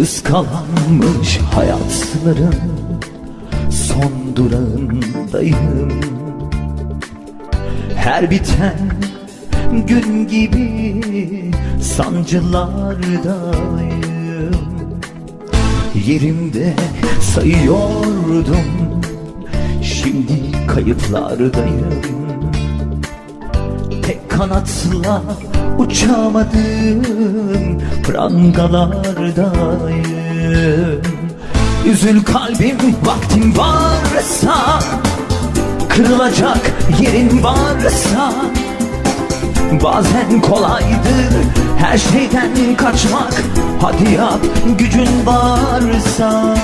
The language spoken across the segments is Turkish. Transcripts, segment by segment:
Iskalanmış hayat sınırın son durağındayım. Her biten gün gibi sancılardayım. Yerimde sayıyordum Şimdi kayıplardayım. Tek kanatla uçamadım Prangalardayım Üzül kalbim vaktim varsa Kırılacak yerin varsa Bazen kolaydır her şeyden kaçmak Hadi yap gücün varsa.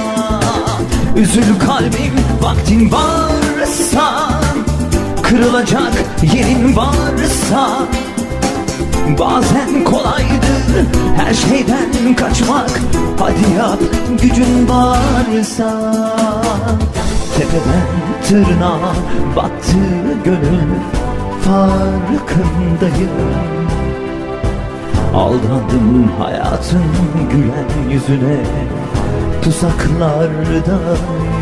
Üzül kalbim vaktin varsa Kırılacak yerin varsa Bazen kolaydır her şeyden kaçmak. Hadi yap gücün varsa. Tepeden tırnağa battı gönül farkındayım. Aldandım hayatın gülen yüzüne Tuzaklardayım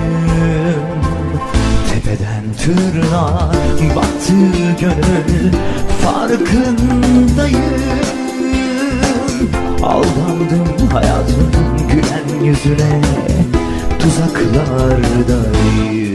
Tepeden tırnağa battı gönül. Farkındayım. Aldandım hayatın gülen yüzüne. Tuzaklardayım